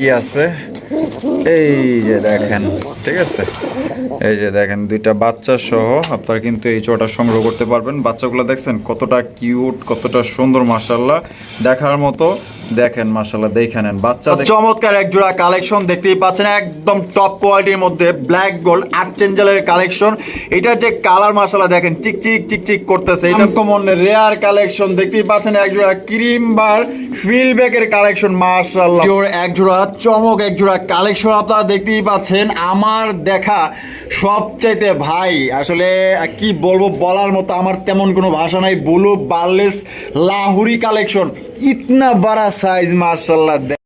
কি আছে? এই যে দেখেন, ঠিক আছে? এই যে দেখেন, দুইটা বাচ্চা সহ আপনারা কিন্তু এই চোটা সংগ্রহ করতে পারবেন। বাচ্চাগুলো দেখছেন কতটা কিউট কতটা সুন্দর মাসাল্লাহ দেখার মতো দেখেন মাসাল্লাহ দেখে নেন। বাচ্চা চমৎকার এক জোড়া কালেকশন দেখতেই পাচ্ছেন একদম টপ কোয়ালিটির মধ্যে ব্ল্যাক গোল্ড আর্চেঞ্জেলের কালেকশন। এটার যে কালার মাসাল্লাহ দেখেন চিকচিক চিকচিক করতেছে। এটা কমন রেয়ার কালেকশন দেখতেই পাচ্ছেন এক জোড়া ক্রিম বার ফিল ব্যাগের কালেকশন মাশাআল্লাহ। জোর এক জোড়া চমক এক জোড়া কালেকশন আপনারা দেখতেই পাচ্ছেন। আমার দেখা সবচাইতে ভাই আসলে কি বলব বলার মতো আমার তেমন কোনো ভাষা নাই ব্লু বার্লেস লাহুরি কালেকশন ইতনা বড়া সাইজ মাশাআল্লাহ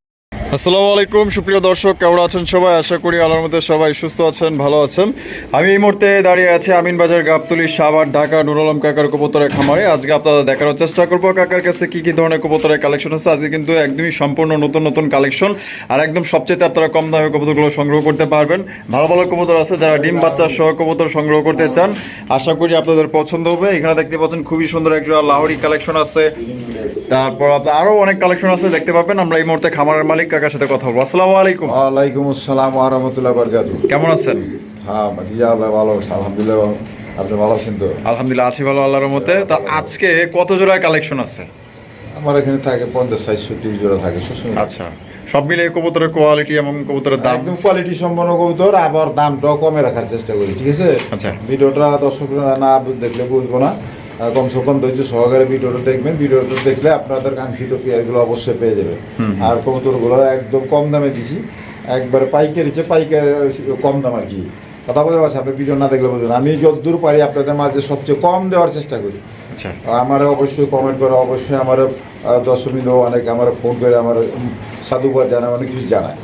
আসসালামু আলাইকুম, সুপ্রিয় দর্শক, কেমন আছেন সবাই? আশা করি আল্লাহর মধ্যে সবাই সুস্থ আছেন, ভালো আছেন। আমি এই মুহূর্তে দাঁড়িয়ে আছি আমিন বাজার গাবতলি সাভার ঢাকা নুর আলম কাকার কবুতরের খামারে। আজকে আপনাদের দেখানোর চেষ্টা করব কাকার কাছে কি কি ধরনের কবুতরের কালেকশন আছে। আজকে কিন্তু একদমই সম্পূর্ণ নতুন নতুন কালেকশন আর একদম সবচেয়ে আপনারা কম দামে কবুতরগুলো সংগ্রহ করতে পারবেন। ভালো ভালো কবুতর আছে, যারা ডিম বাচ্চা সহ কবুতর সংগ্রহ করতে চান, আশা করি আপনাদের পছন্দ হবে। এখানে দেখতে পাচ্ছেন খুবই সুন্দর একটা লাহোরি কালেকশন আছে। তারপর আপনার আরও অনেক কালেকশন আছে, দেখতে পাবেন। আমরা এই মুহূর্তে খামারের মালিক কাকার সাথে কথা বলব। আসসালামু আলাইকুম। ওয়ালাইকুম আসসালাম আহমতুল্লাহ বরকাত কেমন আছেন? হ্যাঁ ভাতিজা আল্লাহ ভালো আলহামদুলিল্লাহ। আপনি ভালো আছেন তো? আলহামদুলিল্লাহ আছি ভালো আল্লাহর মতে তো আজকে কত জোড়ার কালেকশন আছে? আমার এখানে থাকে পঞ্চাশ ষাটষট্টি জোড়া থাকে আচ্ছা সব মিলিয়ে কবুতরের কোয়ালিটি এবং কবুতরের দাম? একদম কোয়ালিটি সম্পন্ন কবুতর আবার দামটাও কমে রাখার চেষ্টা করি ঠিক আছে? আচ্ছা। ভিডিওটা দর্শকরা না দেখলে বুঝব না। কমসে কম ধৈর্য সহকারে ভিডিওটা দেখবেন। ভিডিওটা দেখলে আপনাদের কাঙ্ক্ষিত পেয়ারগুলো অবশ্যই পেয়ে যাবে। আর কবুতরগুলো একদম কম দামে দিছি। একবারে পাইকারি চেয়ে পাইকারি কম দাম আর কি। কথা বলতে পারছি আপনি ভিডিও না দেখলে বুঝবেন আমি যতদূর পারি আপনাদের মাঝে সবচেয়ে কম দেওয়ার চেষ্টা করি। আচ্ছা। আমার অবশ্যই কমেন্ট করে অবশ্যই আমার দর্শক বিন্দু অনেক আমার ফোন করে আমার সাধুবাদ জানায় অনেক কিছু জানায়।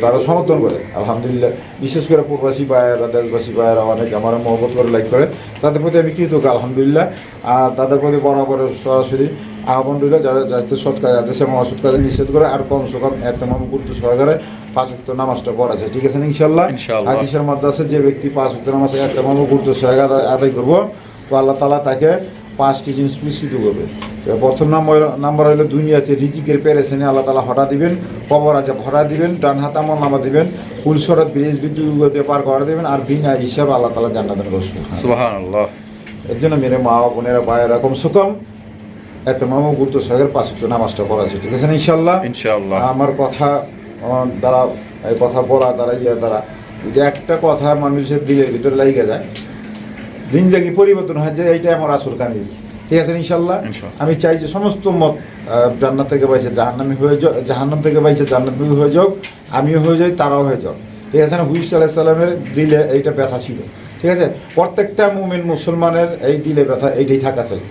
তারা সমর্থন করে। আলহামদুলিল্লাহ বিশেষ করে প্রবাসী ভাইয়েরা দেশবাসী ভাইয়েরা অনেক আমার মহব্বত করে লাইক করে। তাদের প্রতি আমি কৃতজ্ঞ আলহামদুলিল্লাহ। আর তাদের প্রতি বরাবর সরাসরি আহ্বান রইল যাদের যাতে সৎ কাজ যাতে সে অসৎ কাজে নিষেধ করে আর কমসে কম এত গুরুত্ব সহকারে পাঁচ উক্ত নামাজটা পড়া যায়। ঠিক আছে ইনশাল্লাহ। হাদিসের আছে যে ব্যক্তি পাঁচ উক্ত নামাজ এত গুরুত্ব সহকারে আদায়- করব তো আল্লাহ তালা তাকে পাঁচটি জিনিস পুরস্কৃত করবে। প্রথম নম্বর নাম্বার হলো দুনিয়াতে রিজিকের পেরেছেনে আল্লাহ তালা হঠা দিবেন কবর আছে হঠা দিবেন ডান হাত আমল নামা দিবেন ফুলসরত ব্রিজ বিদ্যুৎ পার করে দেবেন আর বিনা হিসাবে আল্লাহ তালা জান্নাতের রসুল এর জন্য মেরে মা বোনেরা ভাইয়েরা কমসে কম এত মামু গুরুত্ব সহকারে পাঁচ নামাজটা পড়া আছে ঠিক আছে না ইনশাল্লাহ ইনশাআল্লাহ। আমার কথা আমার দ্বারা এই কথা বলা দ্বারা ইয়ে দ্বারা যদি একটা কথা মানুষের দিলের ভিতরে লাগিয়ে যায় জিন্দগি পরিবর্তন হয় যে এইটাই আমার আসল কাহিনী। ঠিক আছে ইনশাল্লাহ আমি চাই যে সমস্ত মত জান্নাত থেকে বাইছে জাহান্নামি হয়ে যাও জাহান্নাম থেকে বাইছে জান্নাতমি হয়ে যাও আমিও হয়ে যাই তারাও হয়ে যাও। ঠিক আছে না? হুইস আলাহ সাল্লামের দিলে এইটা ব্যথা ছিল। ঠিক আছে? প্রত্যেকটা মুমিন মুসলমানের এই দিলে ব্যথা এইটাই থাকা চাই।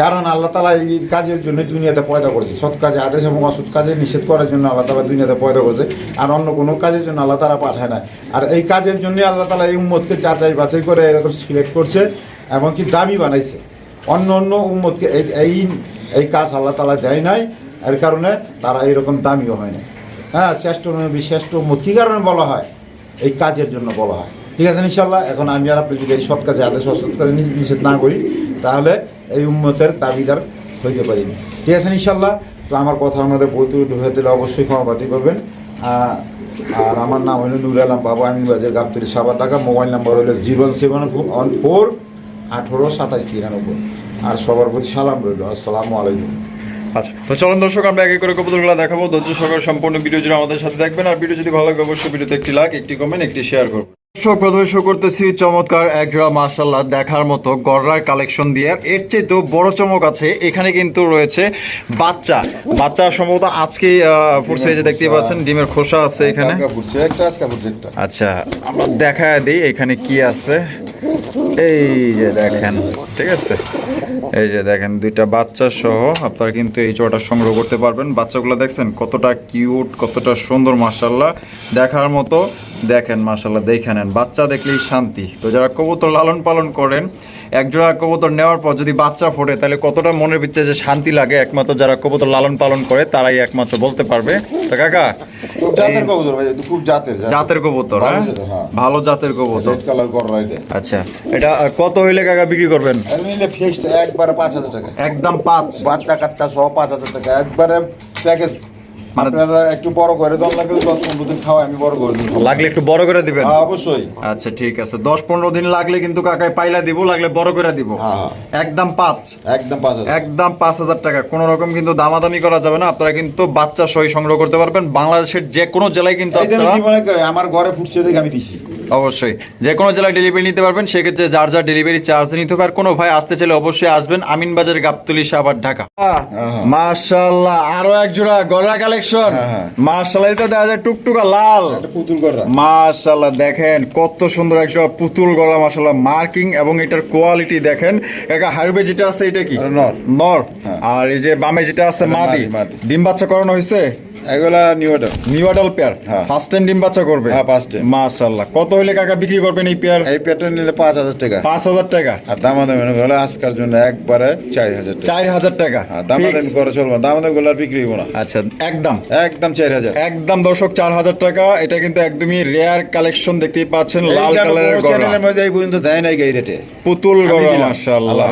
কারণ আল্লাহ তালা এই কাজের জন্য দুনিয়াতে পয়দা করেছে। সৎ কাজে আদেশ এবং অসৎ কাজে নিষেধ করার জন্য আল্লাহ তালা দুনিয়াতে পয়দা করেছে। আর অন্য কোনো কাজের জন্য আল্লাহ তালা পাঠায় না আর এই কাজের জন্য আল্লাহ তালা এই উম্মতকে যাচাই বাছাই করে এরকম সিলেক্ট করছে এমনকি দামি বানাইছে। অন্য অন্য উম্মতকে এই এই কাজ আল্লাহ তালা দেয় নাই। এর কারণে তারা এইরকম দামিও হয় না হ্যাঁ শ্রেষ্ঠ নবী, শ্রেষ্ঠ উম্মত কী কারণে বলা হয়? এই কাজের জন্য বলা হয়। ঠিক আছে ইনশাল্লাহ এখন আমি আর আপনি যদি এই সৎ কাজে, আদেশ অসৎ কাজে নিষেধ না করি, তাহলে এই উম্মতের দাবিদার হইতে পারি না। ঠিক আছে ইনশাল্লাহ তো আমার কথার মধ্যে বই হয়ে দিলে অবশ্যই ক্ষমাপাতি করবেন। আর আমার নাম হলো নুর আলম বাবু আমিন বাজার গাবতলি সাবার টাকা মোবাইল নাম্বার হলো জিরো সেভেন ফোর আঠেরো সাতাশ তিরানব্বই। আর সবার প্রতি সালাম রইল আসসালামু আলাইকুম। আচ্ছা তো চলুন দর্শক আমরা একে করে কবুতরগুলো দেখাবো। ধৈর্য সহকারে সম্পূর্ণ ভিডিও জুড়ে আমাদের সাথে দেখবেন আর ভিডিও যদি ভালো লাগে অবশ্যই ভিডিওতে একটি লাইক একটি কমেন্ট একটি শেয়ার করবেন দর্শক প্রথমে শো করতেছি চমৎকার এক জোড়া মার্শাল্লাহ দেখার মতো গড়ার কালেকশন দিয়ে। এর চেয়ে তো বড় চমক আছে এখানে কিন্তু রয়েছে বাচ্চা। বাচ্চা সম্ভবত আজকে ফুটছে যে দেখতেই পাচ্ছেন ডিমের খোসা আছে এখানে। আচ্ছা আমরা দেখা দিই এখানে কি আছে। এই যে দেখেন, ঠিক আছে? এই যে দেখেন, দুইটা বাচ্চা সহ আপনারা কিন্তু এই চোটা সংগ্রহ করতে পারবেন। বাচ্চাগুলো দেখছেন, কতটা কিউট, কতটা সুন্দর মাসাল্লাহ দেখার মতো দেখেন মাসাল্লাহ দেখে নেন। বাচ্চা দেখলেই শান্তি। তো যারা কবুতর লালন পালন করেন একজোড়া কবুতর নেওয়ার পর যদি বাচ্চা ফোটে তাহলে কতটা মনের ভিতরে যে শান্তি লাগে? একমাত্র যারা কবুতর লালন পালন করে তারাই একমাত্র বলতে পারবে। তো কাকা জাতের কবুতর ভাই খুব জাতের জাতের। কবুতর ভালো হ্যাঁ জাতের, হ্যাঁ। ভালো জাতের কবুতর। রেড কালার করা এটা আচ্ছা এটা কত হইলে কাকা বিক্রি করবেন? নিলে ফিক্সড একবারে পাঁচ হাজার টাকা। একদম পাঁচ। বাচ্চা কাচ্চা সহ পাঁচ হাজার টাকা। একবারে প্যাকেজ আপনারা একটু বড় করে দল লাগলে দশ পনেরো দিন খাওয়াই আমি বড় করে দিন লাগলে একটু বড় করে দিবেন? হ্যাঁ, অবশ্যই। আচ্ছা ঠিক আছে। দশ পনেরো দিন লাগলে কিন্তু কাকায় পাইলা দিব লাগলে বড় করে দিব। হ্যাঁ। একদম পাঁচ। একদম পাঁচ হাজার। একদম পাঁচ হাজার টাকা। কোনো রকম কিন্তু দামাদামি করা যাবে না। আপনারা কিন্তু বাচ্চা সহি সংগ্রহ করতে পারবেন। বাংলাদেশের যে কোনো জেলায় কিন্তু আপনারা মনে আমার ঘরে ফুটছে দেখে আমি দিছি। অবশ্যই। যে কোনো জেলায় ডেলিভারি নিতে পারবেন। সেক্ষেত্রে যার যার ডেলিভারি চার্জ নিতে হবে। আর কোনো ভাই আসতে চাইলে অবশ্যই আসবেন। আমিনবাজার গাবতলি সাভার ঢাকা। মাশাআল্লাহ। আরও এক জোড়া গলা কালেকশন হ্যাঁ, হ্যাঁ। মাশাআল্লাহ এটা দেখা যায় টুকটুকা লাল। পুতুল করা মাশাআল্লাহ দেখেন কত সুন্দর একটা পুতুল গলা মাশাআল্লাহ। মার্কিং এবং এটার কোয়ালিটি দেখেন। হারবে যেটা আছে এটা কি? নর। নর। হ্যাঁ। আর এই যে বামে যেটা আছে মাদি। ডিম বাচ্চা করানো হয়েছে? এগুলা new order new adult pair হ্যাঁ। ফার্স্ট টাইম ডিম বাচ্চা করবে? হ্যাঁ, first time। মাশাআল্লাহ। কত হইলে কাকা বিক্রি করবেন এই পেয়ার এই প্যাটার্ন নিলে পাঁচ হাজার টাকা। পাঁচ হাজার টাকা। আর দামাদামি হলে আজকের জন্য একবারে চার হাজার টাকা। চার হাজার টাকা। হ্যাঁ দামাদামি Fixed। করে চলবো দামাদামি গুলো আর বিক্রি হব না। আচ্ছা একদম। একদম। চার হাজার। একদম দর্শক চার হাজার টাকা। এটা কিন্তু একদমই রেয়ার কালেকশন দেখতেই পাচ্ছেন লাল কালারের চ্যানেলের মধ্যে এই পর্যন্ত দেয় নাই এই রেটে। পুতুল গলা মাশাআল্লাহ।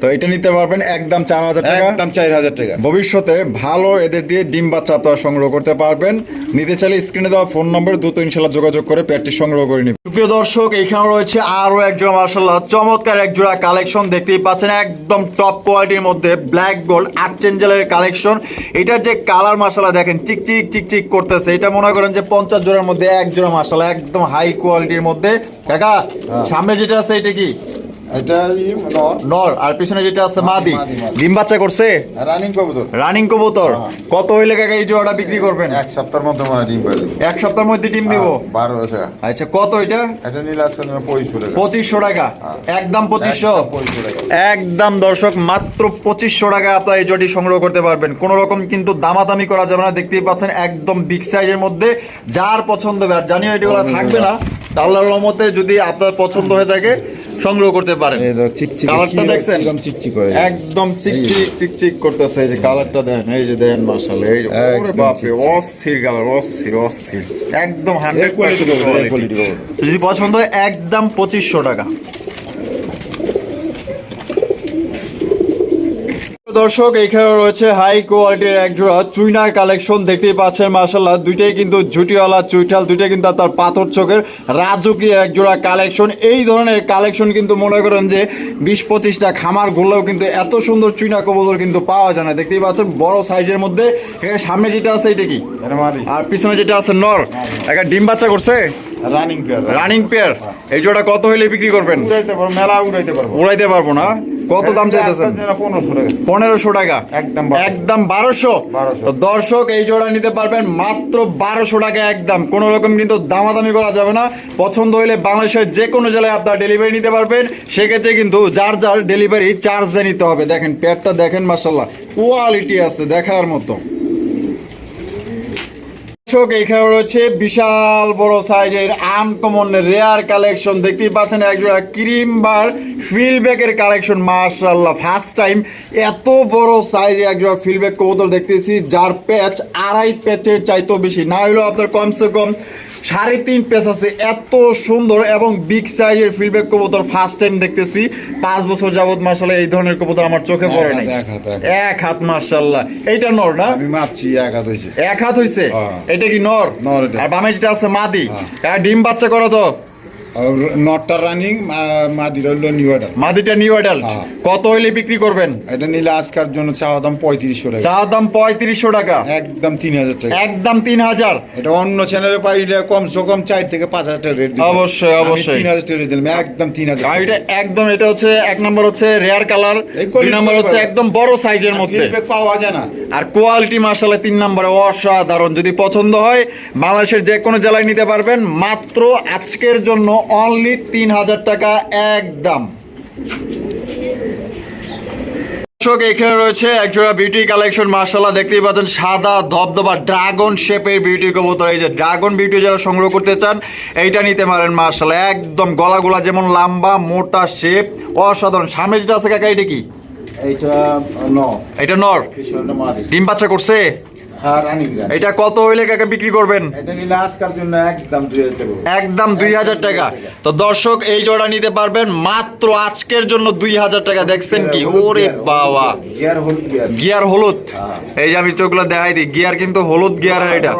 তো এটা নিতে পারবেন একদম চার হাজার টাকা। একদম চার হাজার টাকা। ভবিষ্যতে ভালো এদের দিয়ে ডিম বাচ্চা আপনারা সংগ্রহ করতে পারবেন। নিতে চাইলে স্ক্রিনে দেওয়া ফোন নম্বর দ্রুত ইনশাল্লাহ যোগাযোগ করে পেয়ারটি সংগ্রহ করে নিন প্রিয় দর্শক এখানে রয়েছে আরও এক জোড়া মার্শাল্লাহ চমৎকার এক জোড়া কালেকশন দেখতেই পাচ্ছেন। একদম টপ কোয়ালিটির মধ্যে ব্ল্যাক গোল্ড আর্চেঞ্জেলের কালেকশন এটার যে কালার মার্শাল্লাহ দেখেন ঠিক ঠিক ঠিক করতেছে। এটা মনে করেন যে পঞ্চাশ জোড়ার মধ্যে এক জোড়া মাসাল একদম হাই কোয়ালিটির মধ্যে। দেখা সামনে যেটা আছে এটা কি? নর। নর আর পিছনে যেটা আছে মাদি মাদি, মাদি। ডিম বাচ্চা করছে? রানিং কবুতর। রানিং কবুতর। হ্যাঁ। কত হইলে কাকা এই জোড়াটা বিক্রি করবেন? এক সপ্তাহের মধ্যে মানে ডিম এক সপ্তাহের মধ্যে ডিম দিব? আচ্ছা কত এটা? এটা নিলে আজকে নেবে পঁয়ষট্টি টাকা। পঁচিশশো টাকা? হ্যাঁ। একদম পঁচিশশো? একদম টাকা। একদম দর্শক মাত্র পঁচিশশো টাকা আপনার এই জটি সংগ্রহ করতে পারবেন। কোনো রকম কিন্তু দামাদামি করা যাবে না দেখতেই পাচ্ছেন একদম বিগ সাইজের মধ্যে। যার পছন্দ হবে আর জানিও এগুলো থাকবে না। আল্লাহর রহমতে যদি আপনার পছন্দ হয়ে থাকে সংগ্রহ করতে পারেন। কালারটা দেখছেন? একদম চিকচিক করে। একদম চিকচিক চিকচিক করতেছে। এই যে কালারটা দেন এই যে দেন মাশাআল্লাহ এই ওরে বাপরে অস্থির কালার অস্থির অস্থির। একদম হান্ড্রেড quality কবুতর, এই quality কবুতর। যদি পছন্দ হয় একদম পঁচিশশো টাকা। দর্শক এখানে রয়েছে হাই কোয়ালিটির এক জোড়া চুইনার কালেকশন দেখতেই পাচ্ছেন। মার্শাল্লাহ দুইটাই কিন্তু ঝুটিওয়ালা চুইঠাল দুইটাই কিন্তু আপনার পাথর চোখের রাজকীয় এক জোড়া কালেকশন এই ধরনের কালেকশন কিন্তু মনে করেন যে বিশ পঁচিশটা খামার ঘুরলেও কিন্তু এত সুন্দর চুইনা কবুতর কিন্তু পাওয়া যায় না। দেখতেই পাচ্ছেন বড় সাইজের মধ্যে। এখানে সামনে যেটা আছে এটা কি? আর পিছনে যেটা আছে নর। একটা ডিম বাচ্চা করছে? রানিং পেয়ার রানিং পেয়ার এই জোড়া কত হইলে বিক্রি করবেন? উড়াইতে পারব মেলা উড়াইতে পারব। উড়াইতে পারব না? কত দাম চাইতেছেন? পনেরোশো টাকা। একদম বারোশো। তো দর্শক এই জোড়া নিতে পারবেন মাত্র বারোশো টাকা একদম। কোনো রকম কিন্তু দামাদামি করা যাবে না। পছন্দ হইলে বাংলাদেশের যে কোনো জেলায় আপনার ডেলিভারি নিতে পারবেন। সেক্ষেত্রে কিন্তু যার যার ডেলিভারি চার্জ দিয়ে নিতে হবে। দেখেন পেটটা দেখেন মাসাল্লাহ কোয়ালিটি আছে দেখার মতো। দর্শক এখানে রয়েছে বিশাল বড় সাইজের আনকমন রেয়ার কালেকশন দেখতেই পাচ্ছেন একজোড়া ক্রিম বার ফিলব্যাকের কালেকশন মার্শাল্লাহ ফার্স্ট টাইম এত বড় সাইজে একজোড়া ফিলব্যাক কবুতর দেখতেছি যার প্যাচ আড়াই প্যাচের চাইতেও বেশি। না হলেও আপনার কমসে কম সাড়ে তিন পেস আছে। এত সুন্দর এবং বিগ সাইজের ফিলব্যাক কবুতর ফার্স্ট টাইম দেখতেছি। পাঁচ বছর যাবৎ মার্শাল্লাহ এই ধরনের কবুতর আমার চোখে পড়ে নাই। এক হাত, মার্শাল্লাহ এইটা নর না? আমি মাপছি এক হাত হয়েছে এক হাত হইছে? হ্যাঁ। এটা কি নর। আর বামে যেটা আছে মাদি হ্যাঁ। আর ডিম বাচ্চা করো তো নটটা রানিং মাদির হলো নিউ অর্ডার মাদিটা নিউ অ্যাডাল। কত হইলে বিক্রি করবেন? এটা নিলে আজকের জন্য চাওয়া দাম পঁয়ত্রিশশো টাকা। চা দাম পঁয়ত্রিশশো টাকা। একদম তিন হাজার টাকা। একদম তিন হাজার। এটা অন্য চ্যানেলে পাইলে কমসে কম চার থেকে পাঁচ হাজার টাকা রেট অবশ্যই, অবশ্যই। তিন হাজার টাকা রেট দিলাম একদম তিন হাজার এটা একদম এটা হচ্ছে এক নম্বর হচ্ছে রেয়ার কালার দুই নম্বর হচ্ছে একদম বড় সাইজের মধ্যে। পাওয়া যায় না। আর কোয়ালিটি মার্শালে তিন নম্বরে অসাধারণ। যদি পছন্দ হয় বাংলাদেশের যে কোনো জেলায় নিতে পারবেন। মাত্র আজকের জন্য অনলি তিন হাজার টাকা একদম। দর্শক এখানে রয়েছে একজোড়া বিউটি কালেকশন মার্শাল্লাহ দেখতেই পাচ্ছেন সাদা ধবধবা ড্রাগন শেপের বিউটি কবুতর। এই যে ড্রাগন বিউটি যারা সংগ্রহ করতে চান এইটা নিতে পারেন মার্শাল্লাহ একদম গলাগুলা যেমন লম্বা মোটা শেপ অসাধারণ। সামনে যেটা আছে কাকা এটা কি? এইটা ন এটা নর? ডিম বাচ্চা করছে? এটা কত হইলে কাকা বিক্রি করবেন? একদম দুই হাজার টাকা। তো দর্শক এই জোড়া নিতে পারবেন মাত্র আজকের জন্য দুই হাজার টাকা। দেখছেন কি? ওরে বাবা। গিয়ার হল গিয়ার গিয়ার হলুদ। হ্যাঁ। এই যে আমি চোখগুলো দেখাই দিই। গিয়ার কিন্তু হলুদ গিয়ারের এটা।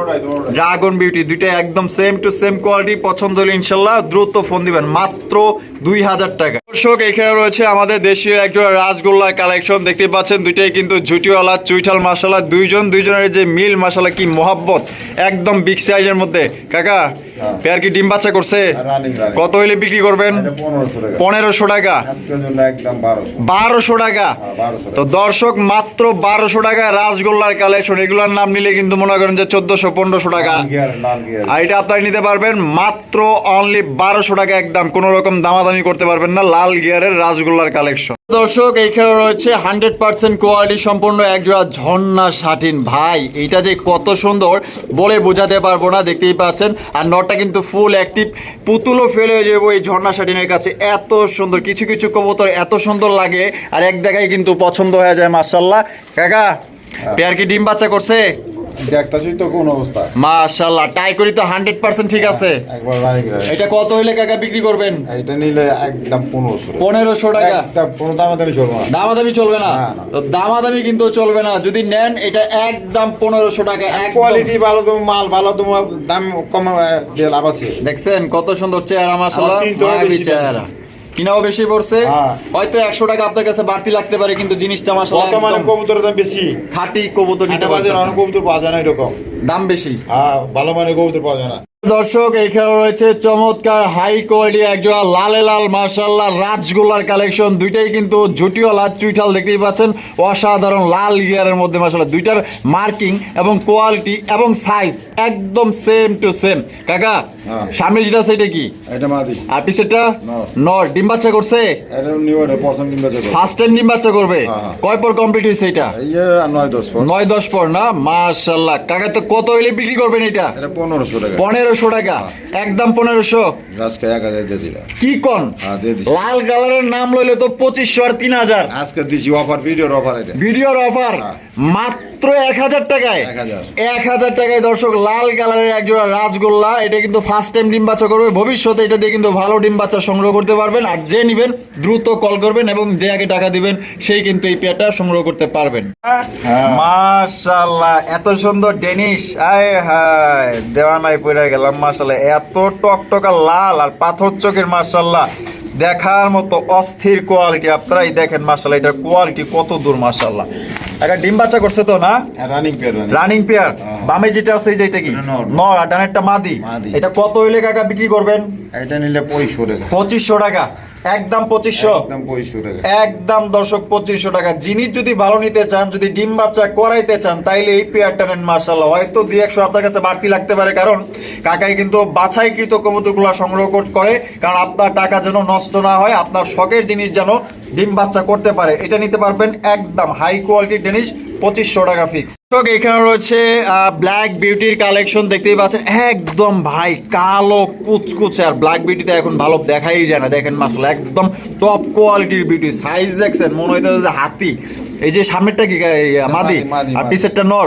ড্রাগন বিউটি দুইটা একদম সেম টু সেম কোয়ালিটি পছন্দ হলে ইনশাল্লাহ দ্রুত ফোন দিবেন। মাত্র দুই হাজার টাকা। দর্শক এখানে রয়েছে আমাদের দেশীয় একজোড়া রাসগোল্লার কালেকশন দেখতে পাচ্ছেন দুইটাই কিন্তু ঝুটিওয়ালা চুইঠাল মাসালা দুইজন দুইজনের যে মিল মাসালা কি মোহাব্বত। একদম বিগ সাইজের মধ্যে। কাকা হ্যাঁ। পেয়ার কি ডিম বাচ্চা করছে? রানিং কত হইলে বিক্রি করবেন? পনেরোশো টাকা। একদম বারোশো। টাকা। হ্যাঁ, 1200 তো দর্শক মাত্র বারোশো টাকা রাসগোল্লার কালেকশন এগুলোর নাম নিলে কিন্তু মনে করেন যে চোদ্দশো পনেরোশো টাকা। আর এটা আপনারা নিতে পারবেন মাত্র অনলি বারোশো টাকা একদম। কোনো রকম দামাদামি করতে পারবেন না। লাল গিয়ারের রাসগোল্লার কালেকশন দর্শক এইখানে রয়েছে হান্ড্রেড পার্সেন্ট কোয়ালিটি সম্পূর্ণ একজোড়া ঝর্ণা শাটিন। ভাই এটা যে কত সুন্দর বলে বোঝাতে পারব না দেখতেই পাচ্ছেন। আর নটটা কিন্তু ফুল অ্যাক্টিভ পুতুলও ফেলে হয়ে যাব এই ঝর্ণা শাটিনের কাছে। এত সুন্দর কিছু কিছু কবুতর এত সুন্দর লাগে আর এক জায়গায় কিন্তু পছন্দ হয়ে যায় মার্শাল্লাহ কাকা পেয়ার কি ডিম বাচ্চা করছে? দেখতেছি তো কোন অবস্থা মাশাল্লাহ টাই করি তো হান্ড্রেড পার্সেন্ট ঠিক আছে। একবার রানিং রানিং এটা কত হইলে কাকা বিক্রি করবেন? এটা নিলে একদম পনেরোশো পনেরোশো টাকা। একদম কোনো দামে দামি না দামাদামি চলবে না। না, না। তো দামাদামি কিন্তু চলবে না। যদি নেন এটা একদম পনেরোশো টাকা একদম। কোয়ালিটি ভালো মাল ভালো দাম কম দিয়ে লাভ আছে। দেখছেন কত সুন্দর চেহারা মাসাল্লাহ আমার তিনটাও মায়াবী চেহারা। কিনাও বেশি পড়ছে। হ্যাঁ। হয়তো একশো টাকা আপনার কাছে বাড়তি লাগতে পারে কিন্তু জিনিসটা আমার বর্তমানে কবুতরের দাম বেশি। খাঁটি কবুতর নিতে পারতেছেন। কবুতর পাওয়া যায় না এরকম। দাম বেশি। হ্যাঁ ভালো মানের কবুতর পাওয়া যায় না। দর্শক এখানে রয়েছে চমৎকার হাই কোয়ালিটি একজোড়া লালে লাল মার্শাল্লাহ রাজগোল্লার কালেকশন দুইটাই কিন্তু জুটিওয়ালা চুইঠাল দেখতেই পাচ্ছেন। অসাধারণ লাল গিয়ারের মধ্যে মার্শাল্লাহ দুইটার মার্কিং এবং কোয়ালিটি এবং সাইজ একদম সেম টু সেম কাকা হ্যাঁ। সামনে যেটা সেটা কি? আর পিছেরটা নর। নর। ডিম বাচ্চা করছে? ফার্স্ট টাইম ডিম বাচ্চা করবে। হ্যাঁ, হ্যাঁ। কয় পর কমপ্লিট হয়েছে এটা? নয় দশ পর। নয় দশ পর না? মার্শাল্লাহ কাকা তো কত হইলে বিক্রি করবেন এটা? পনেরোশো টাকা। পনেরোশো টাকা। একদম পনেরোশো। আজকে এক হাজার দিয়ে দিলা কি কন? হ্যাঁ লাল কালারের নাম লইলে তো পঁচিশশো আর তিন হাজার। আজকে দিছি অফার ভিডিওর অফার এটা। ভিডিওর অফার? হ্যাঁ। মাত্র এক হাজার টাকায়? এক হাজার। টাকায় দর্শক লাল কালারের একজোড়া রাজগোল্লা এটা কিন্তু ফার্স্ট টাইম ডিম বাচ্চা করবে। ভবিষ্যতে এটা দিয়ে কিন্তু ভালো ডিম বাচ্চা সংগ্রহ করতে পারবেন। আর যে নিবেন দ্রুত কল করবেন এবং যে আগে টাকা দিবেন সেই কিন্তু এই পেয়ারটা সংগ্রহ করতে পারবেন। মাশাল্লাহ এত সুন্দর ডেনিশ। আয় হায় দেওয়ানায় পড়ে গেলাম মাশাল্লাহ এত টকটকা লাল আর পাথর চোখের মাসাল্লাহ দেখার মতো অস্থির কোয়ালিটি আপনারাই দেখেন মাশাল্লাহ এটার কোয়ালিটি কত দূর মাসাল্লাহ একটা ডিম বাচ্চা করছে তো না? Running pair running pair. বামে যেটা আছে যেটা কি? নর। নর আর ডানেরটা মাদি। মাদি। এটা কত হইলে কাকা বিক্রি করবেন? এটা নিলে পঁচিশশো টাকা। পঁচিশশো টাকা। একদম পঁচিশশো। একদম পঁয়ষট্টি টাকা। একদম দর্শক পঁচিশশো টাকা। জিনিস যদি ভালো নিতে চান যদি ডিম বাচ্চা করাইতে চান তাইলে এই পেয়ারটা নেন মার্শাল্লাহ হয়তো দুই একশো আপনার কাছে বাড়তি লাগতে পারে কারণ কাকাই কিন্তু বাছাইকৃত কবুতরগুলো সংগ্রহ করে কারণ আপনার টাকা যেন নষ্ট না হয় আপনার শখের জিনিস যেন ডিম বাচ্চা করতে পারে। এটা নিতে পারবেন একদম হাই কোয়ালিটির জিনিস পঁচিশশো টাকা ফিক্স এখানে রয়েছে ব্ল্যাক বিউটির কালেকশন দেখতেই পাচ্ছেন। একদম ভাই, কালো কুচকুচে। আর ব্ল্যাক বিউটিতে এখন ভালো দেখাই যায় না। দেখেন মাসলে একদম টপ কোয়ালিটির বিউটি সাইজ দেখছেন, মনে হইতেছে হাতি। এই যে সামনেরটা কি? মাদি আর মাদি। পিছেরটা নর।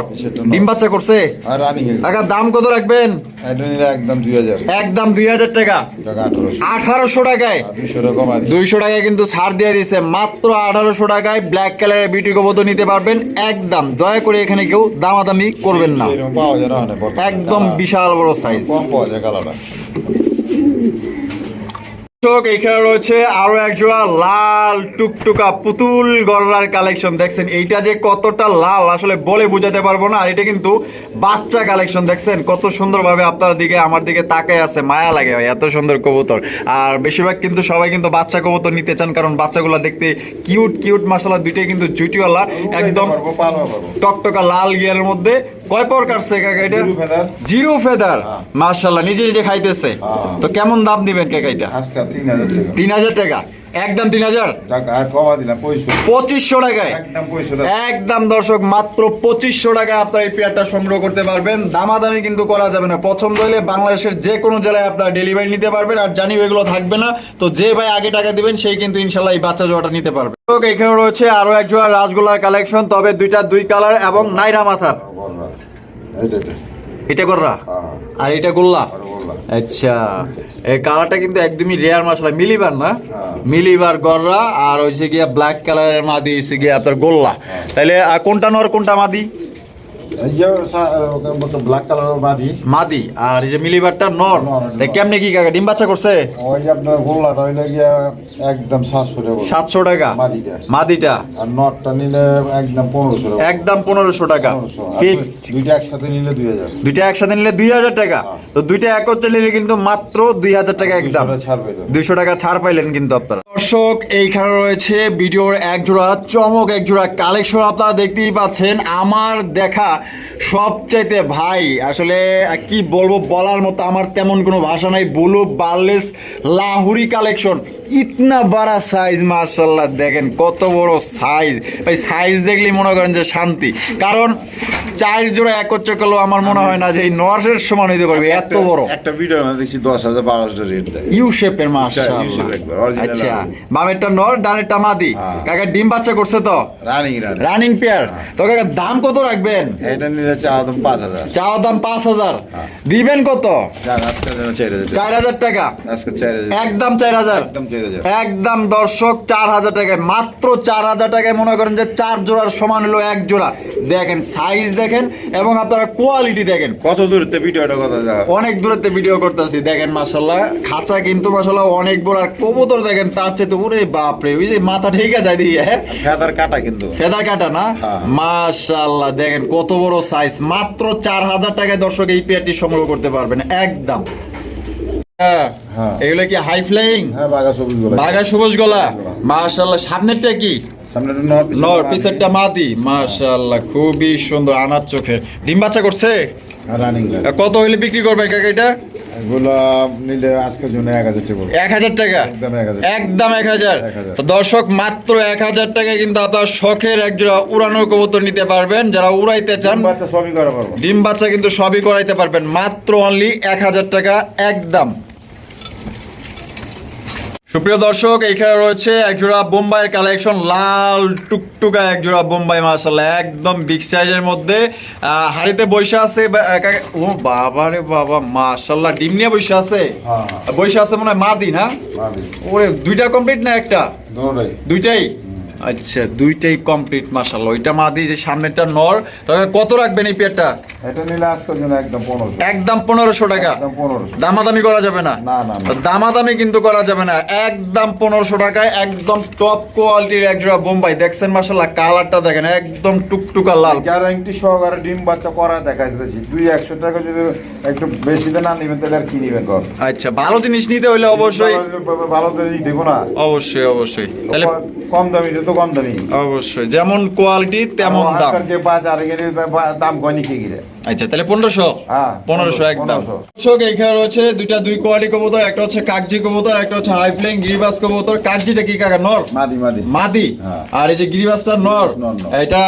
ডিম বাচ্চা করছে। আর টাকা দাম কত রাখবেন? একদম দুই হাজার। একদম দুই হাজার টাকা। আঠারোশো। টাকায়। দুইশো টাকায় কিন্তু ছাড় দিয়ে দিছে মাত্র আঠারোশো টাকায় ব্ল্যাক কালারের বিউটি কবুতর নিতে পারবেন। একদম। দয়া করে এখানে কেউ দামাদামি করবেন না। একদম বিশাল বড় সাইজ কম পাওয়া যায় কালারটা দর্শক, এখানে রয়েছে আরও এক জোড়া লাল টুকটুকা পুতুল গড়ার কালেকশন। দেখছেন এইটা যে কতটা লাল আসলে বলে বোঝাতে পারব না। আর এটা কিন্তু বাচ্চা কালেকশন দেখছেন? কত সুন্দরভাবে আপনার দিকে আমার দিকে তাকায় আছে মায়া লাগে ভাই এত সুন্দর কবুতর। আর বেশিরভাগ কিন্তু সবাই কিন্তু বাচ্চা কবুতর নিতে চান কারণ বাচ্চাগুলো দেখতে কিউট কিউট মাসালা দুইটাই কিন্তু জুটিওয়ালা একদম টকটকা লাল গিয়ারের মধ্যে। কয় পর কাটছে কাকা এটা? Zero feather. হ্যাঁ। মার্শাল্লাহ নিজে নিজে খাইতেছে। হ্যাঁ। তো কেমন দাম দিবেন কেকাইটা এটা? তিন হাজার টাকা। একদম তিন হাজার? পঁয়ষট্টি পঁচিশশো। টাকায়? একদম একদম দর্শক মাত্র পঁচিশশো টাকা আপনার এই পেয়ারটা সংগ্রহ করতে পারবেন। দামাদামি কিন্তু করা যাবে না। পছন্দ হলে বাংলাদেশের যে কোনো জেলায় আপনারা ডেলিভারি নিতে পারবেন। আর জানি এগুলো থাকবে না। তো যে ভাই আগে টাকা দিবেন সেই কিন্তু ইনশাল্লাহ এই বাচ্চা জোড়াটা নিতে পারবে। এখানে রয়েছে আরও এক জোড়া রাসগোল্লার কালেকশন তবে দুইটা দুই কালার এবং নাইরা মাথার। এটা এটা। হ্যাঁ। আর এটা গোল্লা? আচ্ছা এই কালারটা কিন্তু একদমই রেয়ার মশলা মিলিবার না? হ্যাঁ। মিলিবার গররা আর হচ্ছে গিয়া ব্ল্যাক কালারের মাদি হচ্ছে গিয়া আপনার গোল্লা। তাহলে আহ, কোনটা নর কোনটা মাদি? ব্ল্যাক কালারের বাদি মাদি। আর এই যে মিলিবারটা নর নর, তাই নর। কেমনে কি কাকা ডিম বাচ্চা করছে? ওই আপনার গোল্লাটা হইলে গিয়া একদম সাতশো টাকা সাতশো টাকা? মাদিটা। মাদিটা? আর নটটা নিলে একদম পনেরোশো টাকা একদম পনেরোশো টাকা। ফিক্সড দুইটা একসাথে নিলে দুই হাজার। দুইটা একসাথে নিলে দুই হাজার টাকা। হ্যাঁ। তো দুইটা একত্রে নিলে কিন্তু মাত্র দুই হাজার টাকা একদম। দুইশো টাকা ছাড় দুইশো টাকা ছাড় পাইলেন কিন্তু আপনারা। দর্শক এইখানে রয়েছে ভিডিওর এক জোড়া চমক এক জোড়া কালেকশন আপনারা দেখতেই পাচ্ছেন। আমার দেখা সবচাইতে ভাই আসলে কি বলব বলার মতো আমার তেমন কোনো ভাষা নাই। বুলু বার্লেস লাহুরি কালেকশন। ইতনা বড় সাইজ মার্শাল্লাহ দেখেন কত বড় সাইজ ভাই সাইজ দেখলেই মনে করেন যে শান্তি। কারণ চার জোড়া একত্রে করলেও আমার মনে হয় না যে এই নর্সের সমান হইতে পারবে এত বড়। একটা ভিডিও দেখছি দশ হাজার বারো হাজার রেট দেয় ইউ শেপের original আচ্ছা বামেরটা নর ডানেরটা মাদি। হ্যাঁ। কাকা ডিম বাচ্চা করছে তো? রানিং রানিং রানিং পেয়ার তো কাকা দাম কত রাখবেন? এটা নিলে চা দাম পাঁচ হাজার। চাওয়া দাম পাঁচ হাজার। হ্যাঁ। দিবেন কত? যান আজকে চার হাজার টাকা। আজকে চার হাজার একদম চার হাজার। একদম চার হাজার একদম দর্শক চার হাজার টাকায়। মাত্র চার হাজার টাকায় মনে করেন যে চার জোড়ার সমান হলো এক জোড়া। দেখেন সাইজ দেখেন এবং আপনারা কোয়ালিটি দেখেন। কত দূরতে ভিডিওটা কথা অনেক দূরত্বে ভিডিও করতেছি। দেখেন মাসাল্লাহ খাঁচা কিন্তু মাসাল্লাহ অনেক বড়। আর কবুতর দেখেন তার চেয়ে ওরে বাপরে ওই যে মাথা ঠেকে যায় দিয়ে হ্যাঁ? ফেদার কাটা কিন্তু। ফেদার কাটা না? হ্যাঁ। মাশাল্লাহ দেখেন কত বড় সাইজ মাত্র চার হাজার টাকায় দর্শক এই পেয়ারটি সংগ্রহ করতে পারবেন একদম। হ্যাঁ হ্যাঁ। এগুলো কি হাই ফ্লাইং হ্যাঁ বাঘা সবুজগুলো। মাশাল্লাহ সামনেরটা কি? নর মাদি। মাশাল্লাহ খুবই সুন্দর আনার চোখের। ডিম বাচ্চা করছে? রানিং কত হইলে বিক্রি করবেন কাকা এটা? এগুলো নিলে আজকের জন্য এক হাজার টাকা এক হাজার টাকা? একদম এক হাজার একদম এক হাজার? 1000 তো দর্শক মাত্র এক হাজার টাকা কিন্তু আপনার শখের একজোড়া উড়ানোর কবুতর নিতে পারবেন। যারা উড়াইতে চান বাচ্চা সবই করা পারব ডিম বাচ্চা কিন্তু সবই করাইতে পারবেন। মাত্র অনলি এক হাজার টাকা একদম। সুপ্রিয় দর্শক এখানে রয়েছে একজোড়া বোম্বাইয়ের কালেকশন লাল টুকটুকা একজোড়া বোম্বাই মার্শাল্লাহ একদম বিগ সাইজের মধ্যে। হাড়িতে বৈশা আছে ও বাবা রে বাবা মাশাল্লাহ ডিম নিয়ে বৈশা আছে? হ্যাঁ বৈশা আছে মনে হয় মাদি না? হ্যাঁ ওরে দুইটা কমপ্লিট না একটা? দুটোই। দুইটাই? আচ্ছা দুইটাই কমপ্লিট মাশাল্লাহ ওইটা মাদি যে সামনেটা নর তবে কত রাখবেন এই পেয়ারটা এটা নিলে আজকের জন্য একদম পনেরোশো। একদম পনেরোশো টাকা? একদম পনেরোশো। দামাদামি করা যাবে না? না, না। দামাদামি কিন্তু করা যাবে না। একদম পনেরোশো টাকায় একদম টপ কোয়ালিটির এক জোড়া বোম্বাই। দেখছেন মাসাল্লাহ কালারটা দেখেন একদম টুকটুকা লাল। গ্যারান্টি সহকারে ডিম বাচ্চা করা দেখা যাচ্ছে দুই একশো টাকা যদি একটু বেশি দেন না নেবেন তাহলে আর কি নেবেন কর আচ্ছা ভালো জিনিস নিতে হলে অবশ্যই। ভালো জিনিস দেবো না। অবশ্যই অবশ্যই। তাহলে কম দামি তো কম দামি। অবশ্যই যেমন কোয়ালিটি তেমন দাম। যে বাজারে গেলে দাম কয়নি নাকি গিরে? আচ্ছা তাহলে পনেরোশো। হ্যাঁ, পনেরোশো একদম। 1500 দর্শক এখানে রয়েছে দুইটা দুই কোয়ালিটি কবুতর একটা হচ্ছে কাকজি কবুতর একটা হচ্ছে হাই গিরিবাস কবুতর। কাকজিটা কি কাকা? নর? মাদি মাদি। মাদি? হ্যাঁ। আর এই যে গিরিবাসটা নর। এটা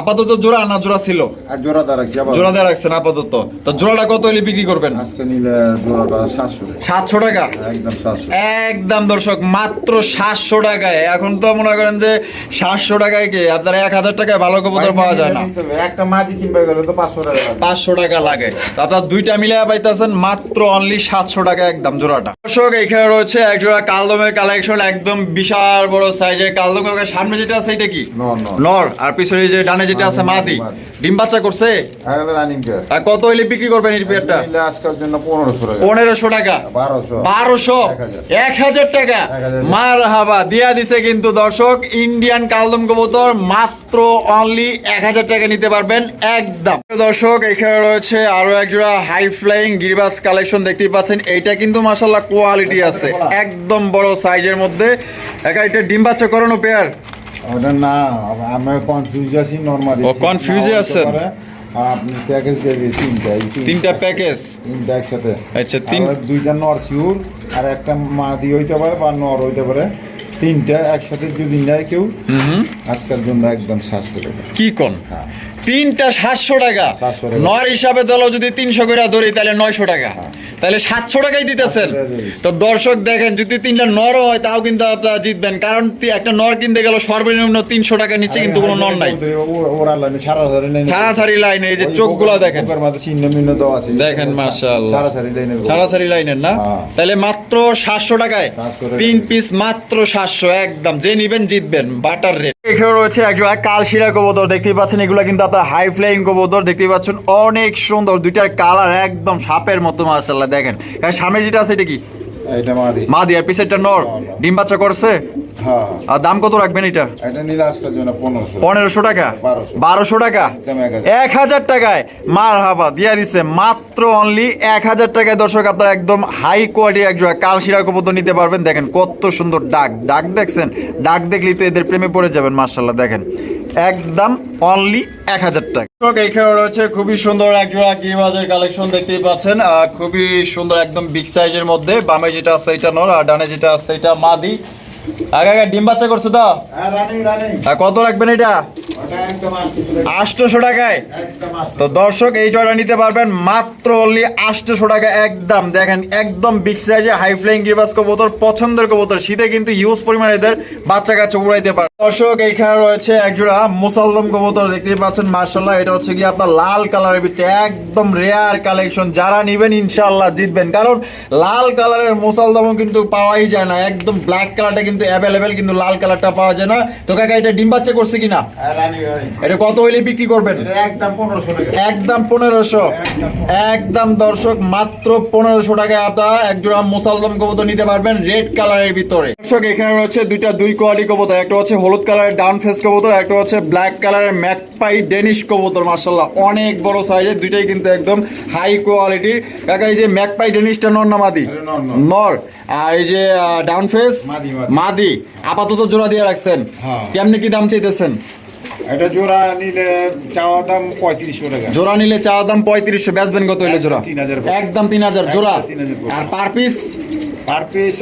আপাতত জোড়া না জোড়া ছিল? জোড়া দা রাখছি জোড়া দেওয়া রাখছেন আপাতত। তো জোড়াটা কত হলে বিক্রি করবেন? আজকে নিলে জোড়াটা সাতশো। সাতশো টাকা? একদম সাতশো। একদম দর্শক মাত্র সাতশো টাকায়। এখন তো মনে করেন যে সাতশো টাকায় কি আপনার এক হাজার টাকায় ভালো কবুতর পাওয়া যায় না। একটা মাদি কিনবে গেলে তো পাঁচশো টাকা। পাঁচশো টাকা লাগে। আপনার দুইটা মিলে পাইতেছেন মাত্র অনলি সাতশো টাকা একদম জোড়াটা। দর্শক এখানে রয়েছে এক জোড়া কালদমের কালেকশন একদম বিশাল বড় সাইজের কালদম। সামনে যেটা আছে এটা কি? নর আর পিছনে যে ডানে যেটা আছে মাদি। মাদি। ডিম বাচ্চা করছে? আর কত হইলে বিক্রি করবেন এই পেয়ারটা নিলে জন্য পনেরোশো টাকা। পনেরোশো টাকা? বারোশো। বারোশো? এক হাজার। টাকা? মার হাবা দিয়া দিছে কিন্তু দর্শক ইন্ডিয়ান কালদম কবুতর মাত্র অনলি এক হাজার টাকা নিতে পারবেন একদম। দর্শক এখানে রয়েছে আরও একজোড়া হাই ফ্লাইং গিরবাস কালেকশন দেখতেই পাচ্ছেন। এইটা কিন্তু মাসাল্লাহ কোয়ালিটি আছে। একদম বড় সাইজের মধ্যে। একা এটা ডিম বাচ্চা করানো পেয়ার ওটা না আমি কনফিউজ আছি নর্মালি ও, এ আছেন? আপনি প্যাকেজ দেবে তিনটা এই তিনটা প্যাকেজ তিনটা একসাথে। আচ্ছা, তিন- দুইটা নর শিউর আর একটা মাদি হইতে পারে বা নর হইতে পারে। তিনটা একসাথে যদি নেয় কেউ আজকের জন্য একদম সাতশো টাকা। কি কোন? হ্যাঁ। তিনটা সাতশো টাকা। 700 নয় হিসাবে দল যদি তিনশো করে ধরি তাহলে নয়শো টাকা। তাহলে সাতশো টাকাই দিতেছেন। 700 টাকা দিই। তো দর্শক দেখেন যদি তিনটা নর হয় তাও কিন্তু আপনারা জিতবেন। কারণ একটা নর কিনতে গেল সর্বনিম্ন তিনশো টাকার নিচে কিন্তু কোনো নর নাই। ছাড়াছাড়ি লাইনে এই যে চোখগুলো দেখেন। দেখেন, মাশাআল্লাহ। সারা লাইনের না? হ্যাঁ। তাহলে মাত্র সাতশো টাকায় তিন পিস মাত্র সাতশো একদম। যে নিবেন জিতবেন। বাটার রেট এখানে রয়েছে একজন কালশিরা কবুতর। দেখতেই পাচ্ছেন এগুলো কিন্তু আপনার হাই ফ্লাইং কবুতর। দেখতেই পাচ্ছেন অনেক সুন্দর। দুইটার কালার একদম সাপের মতো মাশাআল্লাহ। দেখেন। সামনে যেটা আছে এটা কি? এইটা মাদি। মা দিয়ার পিছেরটা নর। নর, নর। ডিম বাচ্চা করছে? হ্যাঁ। আর দাম কত রাখবেন এটা? এটা নিলে আজকের জন্য পনেরোশো। টাকা? বারোশো। টাকা? এক হাজার। টাকায়। মার হাবা দিয়া দিছে। মাত্র অনলি এক হাজার টাকায়। দর্শক আপনারা একদম হাই কোয়ালিটির কবুতর নিতে পারবেন। দেখেন কত সুন্দর ডাক। ডাক দেখছেন? ডাক দেখলেই তো এদের প্রেমে পড়ে যাবেন মার্শাল্লাহ দেখেন। একদম অনলি এক হাজার টাকা। এখানে রয়েছে খুবই সুন্দর একজোড়া গিরিবাজের কালেকশন দেখতেই পাচ্ছেন। খুবই সুন্দর একদম বিগ সাইজের মধ্যে। বামে যেটা আছে, এটা নর, আর ডানে যেটা আছে, এটা মাদি। আগে আগে ডিম বাচ্চা করছে তো? হ্যাঁ কত রাখবেন এটা? আটশোশো টাকায়? তো দর্শক এই জয়টা নিতে পারবেন মাত্র অনলি আটশোশো টাকা একদম। দেখেন একদম বিগ সাইজে হাই ফ্লাইং গিরবাস কবুতর পছন্দের কবুতর। শীতে কিন্তু ইউজ পরিমাণে এদের বাচ্চা কাচ্চা উড়াইতে পারে। দর্শক এইখানে রয়েছে একজোড়া মুসাল্লম কবুতর দেখতেই পাচ্ছেন মার্শাল্লাহ এটা হচ্ছে কি আপনার লাল কালারের ভিতরে একদম রেয়ার কালেকশন যারা নিবেন ইনশাল্লাহ জিতবেন। কারণ লাল কালারের মুসালদম কিন্তু পাওয়াই যায় না। একদম ব্ল্যাক কালারটা কিন্তু অ্যাভেলেবেল কিন্তু লাল কালারটা পাওয়া যায় না। তো কাকা এটা ডিম বাচ্চা করছে কিনা? হ্যাঁ এটা কত হইলে বিক্রি করবেন? একদম পনেরোশো একদম দর্শক মাত্র পনেরোশো টাকায় আপনারা একজোড়া মুসালদম কবুতর নিতে পারবেন রেড কালারের ভিতরে। দর্শক এখানে রয়েছে দুইটা দুই কোয়ালিটি কবুতর। একটা হচ্ছে হলুদ কালারের ডাউন ফেস কবুতর একটা হচ্ছে ব্ল্যাক কালারের ম্যাকপাই ডেনিশ কবুতর মার্শাল্লাহ অনেক বড় সাইজের দুইটাই কিন্তু একদম হাই কোয়ালিটির কাকা এই যে ম্যাকপাই ডেনিশটা নর না মাদি। নর আর এই যে ডাউন ফেস মাদি, আপাতত জোড়া দিয়ে রাখছেন। হ্যাঁ। কেমনি কি দাম চাইতেছেন? এটা জোড়া নিলে চাওয়া দাম পঁয়ত্রিশশো টাকা জোড়া নিলে চাওয়া দাম পঁয়ত্রিশশো বেচবেন কত হইলে জোড়া? একদম তিন হাজার জোড়া? একদম 3000 পড়বে। আর পার পিস? পার পিস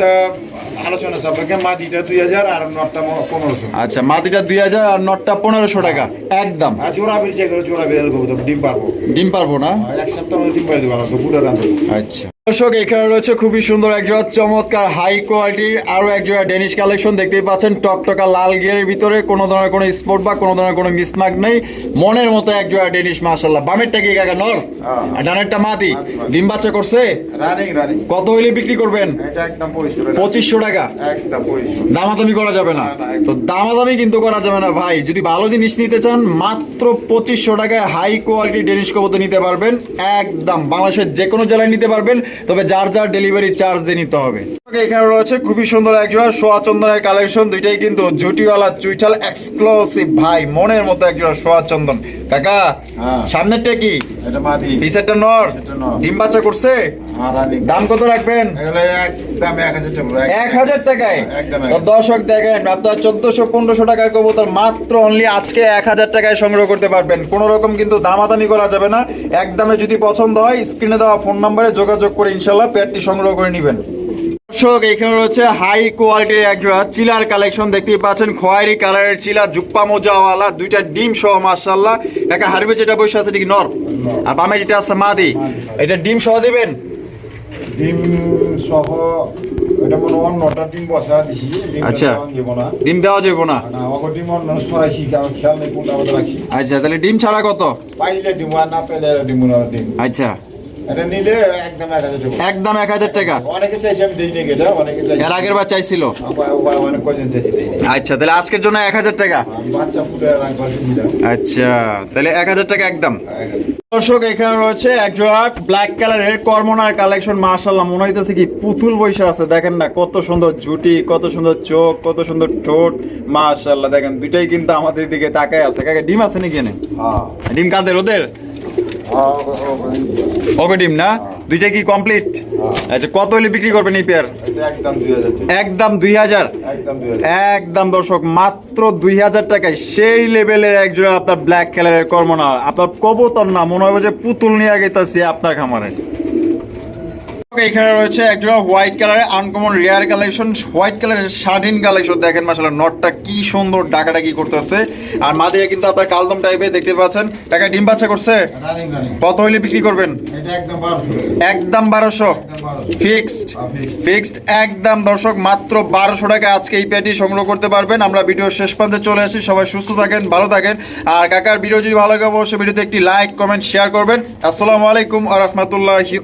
আলোচনা সাপেক্ষে মাটিটা দুই হাজার আর নটটা পনেরোশো। আচ্ছা মাটিটা দুই হাজার আর নটটা পনেরোশো টাকা। একদম। আর জোড়া বেরিয়েছে জোড়া বেরিয়ে ডিম পারব। ডিম পারব না? এক সপ্তাহ ডিম দেবো রান্ধে আচ্ছা। দর্শক এখানে রয়েছে খুবই সুন্দর একজোড়া চমৎকার হাই কোয়ালিটির আরও একজোড়া ডেনিশ কালেকশন দেখতেই পাচ্ছেন টকটকা লাল গিয়ারের ভিতরে কোনো ধরনের কোনো স্পোর্ট বা কোনো ধরনের কোনো মিসমার্ক নেই। মনের মতো একজোড়া ডেনিশ মাশাল্লাহ বামেরটা কি কাকা নর? হ্যাঁ। আর ডানেরটা মাদি? মাদি। ডিম বাচ্চা করছে? কত হইলে বিক্রি করবেন? পঁচিশশো টাকা। দামাদামি করা যাবে না। তো দামাদামি কিন্তু করা যাবে না ভাই। যদি ভালো জিনিস নিতে চান মাত্র পঁচিশশো টাকায় হাই কোয়ালিটি ডেনিশ কবুতর নিতে পারবেন। একদম বাংলাদেশের যে কোনো জেলায় নিতে পারবেন। তবে যার যার ডেলিভারি চার্জ দিয়ে নিতে হবে। এখানে রয়েছে খুবই সুন্দর একজোড়া সোয়া চন্দনের কালেকশন দুইটাই কিন্তু জুটিওয়ালা চুইঠাল এক্সক্লুসিভ ভাই মনের মতো একজোড়া সোয়া চন্দন। কাকা হ্যাঁ। সামনেরটা কি? এটা মাদি। পিসেরটা নর। ডিম বাচ্চা করছে? দাম কত রাখবেন? একদম এক হাজার টাকা। এক হাজার টাকায়? একদম দর্শক দেখেন আপনার চোদ্দশো পনেরোশো টাকার কবুতর মাত্র অনলি আজকে এক হাজার টাকায় সংগ্রহ করতে পারবেন। কোনো রকম কিন্তু দামাদামি করা যাবে না। একদমে যদি পছন্দ হয় স্ক্রিনে দেওয়া ফোন নাম্বারে যোগাযোগ করে ইনশাল্লাহ পেয়ারটি সংগ্রহ করে নেবেন। দর্শক এখানে রয়েছে হাই কোয়ালিটির একজোড়া চিলার কালেকশন দেখতেই পাচ্ছেন খয়েরি কালারের চিলা জুপ্পা মোজাওয়ালা দুইটা ডিম সহ মার্শাল্লাহ একটা হারবে যেটা বসে আছে ঠিক নর। আর বামে যেটা আছে মাদি এটা ডিম সহ দিবেন? ডিম সহ এটা মনে হয় নটা ডিম বসা দিছি। আচ্ছা। ডিম দেওয়া যাবে না। না ডিম অন্য সরাইছি আমার খেয়াল নেই কোনটা আমাদের রাখছি আচ্ছা তাহলে ডিম ছাড়া কত? পাইলে দিব আর না পেলে দিব না ডিম। আচ্ছা। এটা নিলে একদম এক হাজার টাকা। একদম এক হাজার টাকা। অনেকে চাইছে আমি দিই এটা অনেকে চাইছে। এর আগের বার চাইছিল। আবার- আবার অনেক কজন চাইছে আচ্ছা তাহলে আজকের জন্য এক হাজার টাকা। বাচ্চা ফুটে রাখবার দিলাম আচ্ছা তাহলে এক হাজার টাকা একদম। দর্শক এখানে রয়েছে এক জোড়া ব্ল্যাক কালারের কর্মনার কালেকশন মাশাল্লাহ মনে হইতেছে কি পুতুল বৈশা আছে। দেখেন না কত সুন্দর জুটি কত সুন্দর চোখ কত সুন্দর ঠোঁট মাশাল্লাহ দেখেন দুইটাই কিন্তু আমাদের দিকে তাকায় আছে। কাকে ডিম আছে নাকি এনে হ্যাঁ। ডিম কাদের ওদের? হ্যাঁ, ওকে ডিম না? দুইটাই কি কমপ্লিট আচ্ছা কত হলে বিক্রি করবেন এই পেয়ার একদম দুই হাজার একদম দুই হাজার? একদম দুই হাজার। একদম দর্শক মাত্র দুই হাজার টাকায় সেই লেভেলের একজোড়া আপনার ব্ল্যাক কালারের কর্মনা আপনার কবতন না মনে হবে যে পুতুল নিয়ে গেতেছি আপনার খামারে। এখানে রয়েছে একজোড়া হোয়াইট কালারের আনকমন রেয়ার কালেকশন হোয়াইট কালারের স্বাধীন কালেকশন দেখেন মাসাল্লাহ নটটা কি সুন্দর ডাকাটা কি করতেছে। আর মাদিরা কিন্তু আপনার কালদম টাইপের দেখতে পাচ্ছেন। টাকা ডিম বাচ্চা করছে? কত হইলে বিক্রি করবেন? একদম বারোশো। ফিক্সড ফিক্সড একদম দর্শক মাত্র বারোশো টাকা আজকে এই প্যাটি সংগ্রহ করতে পারবেন। আমরা ভিডিও শেষ প্রান্তে চলে আসি। সবাই সুস্থ থাকেন ভালো থাকেন। আর কাকার ভিডিও যদি ভালো লাগে অবশ্যই ভিডিওতে একটি লাইক কমেন্ট শেয়ার করবেন। আসসালামু আলাইকুম আ রহমতুল্লাহি